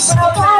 Christ.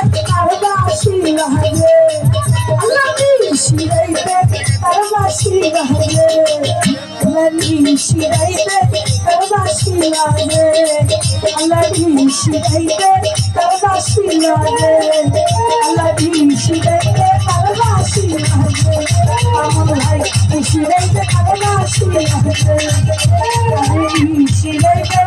শিরাইতে করবাসি লাগে আল্লাহ শিরাইতে করবাসি লাগে আল্লাহ শিরাইতে করবাসি লাগে আমার ভাই শিরাইতে করবাসি লাগে শিরাইতে